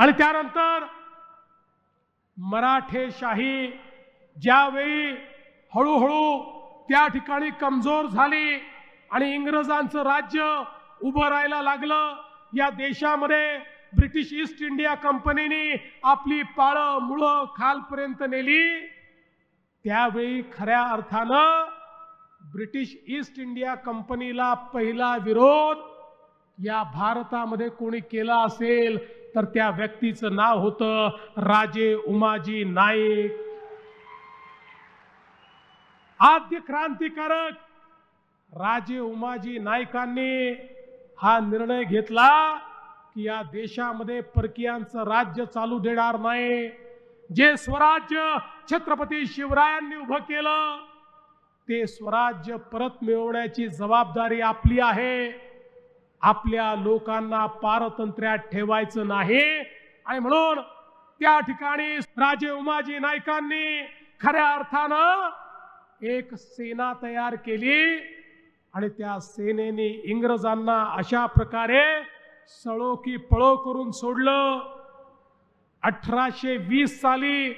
आणि त्यानंतर मराठेशाही ज्यावेळी हळूहळू त्या ठिकाणी कमजोर झाली आणि इंग्रजांचं राज्य उभं राहायला लागलं या देशामध्ये ब्रिटिश ईस्ट इंडिया कंपनीने आपली पाळं मुळं खालपर्यंत नेली. त्यावेळी खऱ्या अर्थानं ब्रिटिश ईस्ट इंडिया कंपनीला पहिला विरोध या भारतामध्ये कोणी केला असेल तर त्या व्यक्तीचं नाव होतं राजे उमाजी नाईक. आद्य क्रांतिकारक राजे उमाजी नाईकांनी हा निर्णय घेतला की या देशामध्ये परकीयांचं राज्य चालू देणार नाही. जे स्वराज्य छत्रपती शिवरायांनी उभं केलं ते स्वराज्य परत मिळवण्याची जबाबदारी आपली आहे. आपल्या लोकांना पारतंत्र्यात ठेवायचं नाही. आणि म्हणून त्या ठिकाणी राजे उमाजी नाईकांनी खऱ्या अर्थानं एक सेना तयार केली. आणि त्या सेनेने इंग्रजांना अशा प्रकारे सळो की पळो करून सोडलं. अठराशे वीस साली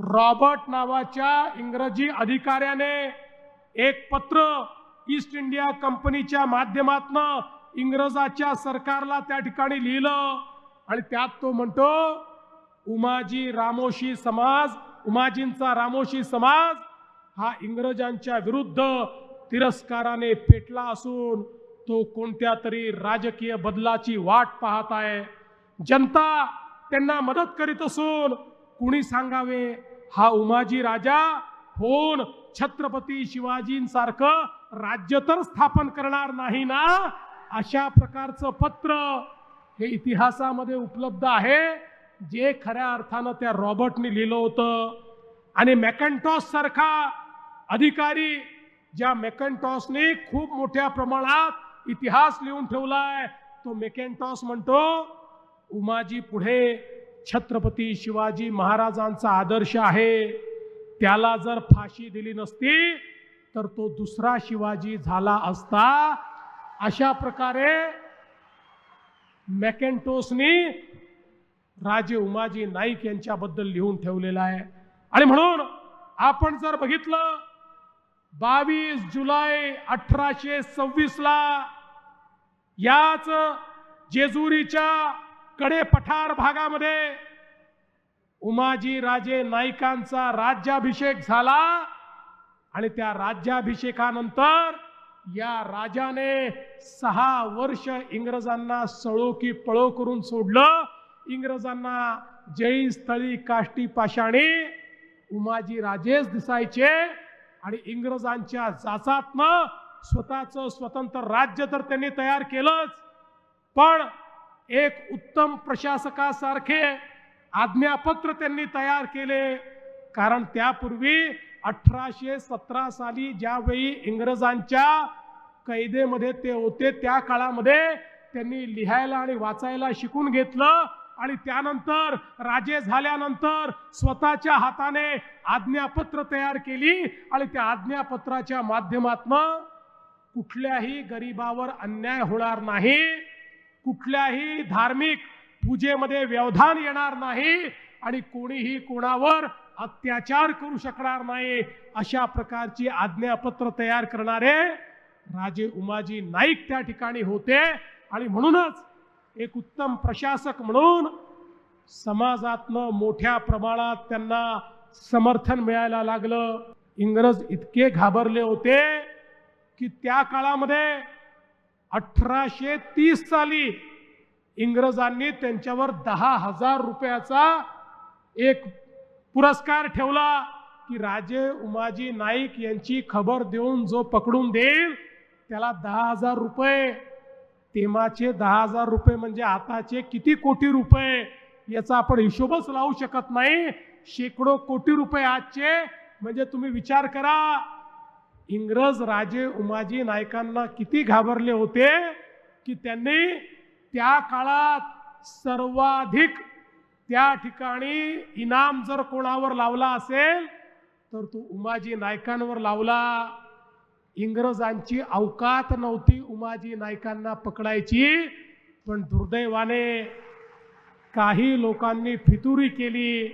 रॉबर्ट नावाच्या इंग्रजी अधिकाऱ्याने एक पत्र ईस्ट इंडिया कंपनीच्या माध्यमातनं इंग्रजाच्या सरकारला त्या ठिकाणी लिहिलं. आणि त्यात तो म्हणतो उमाजी रामोशी समाज उमाजींचा रामोशी समाज हा इंग्रजांच्या विरुद्ध तिरस्काराने पेटला असून तो कोणत्या तरी राजकीय बदलाची वाट पाहत आहे. जनता त्यांना मदत करीत असून कुणी सांगावे हा उमाजी राजा होऊन छत्रपती शिवाजींसारखं राज्य तर स्थापन करणार नाही ना? अशा प्रकारचं पत्र हे इतिहासामध्ये उपलब्ध आहे जे खऱ्या अर्थानं त्या रॉबर्टने लिहिलं होतं. आणि मॅकॅन्टॉस सारखा अधिकारी ज्या मॅकॅन्टॉसने खूप मोठ्या प्रमाणात इतिहास लिहून ठेवलाय तो मॅकॅन्टॉस म्हणतो उमाजी पुढे छत्रपती शिवाजी महाराजांचा आदर्श आहे. त्याला जर फाशी दिली नसती तर तो दुसरा शिवाजी झाला असता अशा प्रकारे मॅकेंटोसनी राजे उमाजी नाईक यांच्याबद्दल लिहून ठेवलेलं आहे. आणि म्हणून आपण जर बघितलं बावीस जुलै अठराशे सव्वीसला याच जेजुरीच्या कडे पठार भागामध्ये उमाजी राजे नाईकांचा राज्याभिषेक झाला. आणि त्या राज्याभिषेकानंतर या राजाने सहा वर्ष इंग्रजांना सळो की पळो करून सोडलं. इंग्रजांना जळी स्थळी काष्टी पाषाणी उमाजी राजेच दिसायचे. आणि इंग्रजांच्या जाचातनं स्वतःचं स्वतंत्र राज्य तर त्यांनी तयार केलंच. पण एक उत्तम प्रशासकासारखे आज्ञापत्र त्यांनी तयार केले. कारण त्यापूर्वी अठराशे सतरा साली ज्यावेळी इंग्रजांच्या कैदेमध्ये ते होते त्या काळामध्ये त्यांनी लिहायला आणि वाचायला शिकून घेतलं आणि त्यानंतर राजे झाल्यानंतर स्वतःच्या हाताने आज्ञापत्र तयार केली आणि त्या आज्ञापत्राच्या माध्यमातनं कुठल्याही गरिबावर अन्याय होणार नाही कुठल्याही धार्मिक पूजेमध्ये व्यवधान येणार नाही आणि कोणीही कोणावर अत्याचार करू शकणार नाही अशा प्रकारची आज्ञापत्र तयार करणारे राजे उमाजी नाईक त्या ठिकाणी होते. आणि म्हणूनच एक उत्तम प्रशासक म्हणून समाजातनं मोठ्या प्रमाणात त्यांना समर्थन मिळायला लागलं. इंग्रज इतके घाबरले होते की त्या काळामध्ये अठराशे तीस साली इंग्रजांनी त्यांच्यावर दहा हजार रुपयाचा एक पुरस्कार ठेवला की राजे उमाजी नाईक यांची खबर देऊन जो पकडून देईल त्याला दहा हजार रुपये. तेमाचे दहा हजार रुपये म्हणजे आताचे किती कोटी रुपये? याचा आपण हिशोबच लावू शकत नाही. शेकडो कोटी रुपये आजचे. म्हणजे तुम्ही विचार करा. इंग्रज राजे उमाजी नायकांना किती घाबरले होते की त्यांनी त्या काळात सर्वाधिक त्या ठिकाणी इनाम जर कोणावर लावला असेल तर तो उमाजी नायकांवर लावला. इंग्रजांची अवकात नव्हती उमाजी नायकांना पकडायची पण दुर्दैवाने काही लोकांनी फितुरी केली.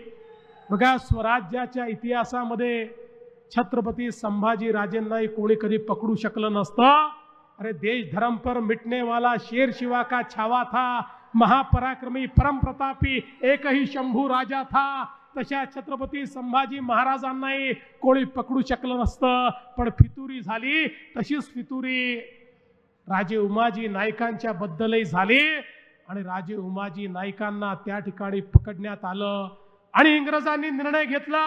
बघा स्वराज्याच्या इतिहासामध्ये छत्रपती संभाजी राजेंनाही कोणी कधी पकडू शकलं नसतं. अरे देश धर्म पर मिटने वाला शेर शिवा का छावा था? महापराक्रमी परम प्रतापी एकही शंभू राजा था? तशा छत्रपती संभाजी महाराजांनाही कोणी पकडू शकलं नसतं पण फितुरी झाली. तशीच फितुरी राजे उमाजी नायकांच्या बद्दलही झाली आणि राजे उमाजी नायकांना त्या ठिकाणी पकडण्यात आलं आणि इंग्रजांनी निर्णय घेतला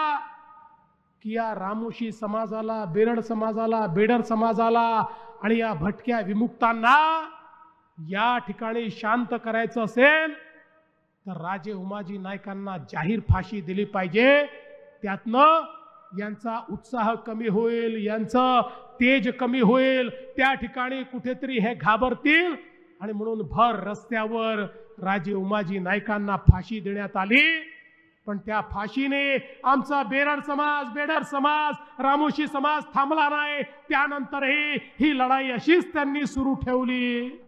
की या रामोशी समाजाला बेरड समाजाला बेडर समाजाला आणि या भटक्या विमुक्तांना या ठिकाणी शांत करायचं असेल तर राजे उमाजी नायकांना जाहीर फाशी दिली पाहिजे. त्यातनं यांचा उत्साह कमी होईल यांचं तेज कमी होईल. त्या ठिकाणी कुठेतरी हे घाबरतील. आणि म्हणून भर रस्त्यावर राजे उमाजी नायकांना फाशी देण्यात आली. पण त्या फाशीने आमचा बेरड समाज बेडर समाज रामोशी समाज थांबला नाही. त्यानंतरही ही लढाई अशीच त्यांनी सुरू ठेवली.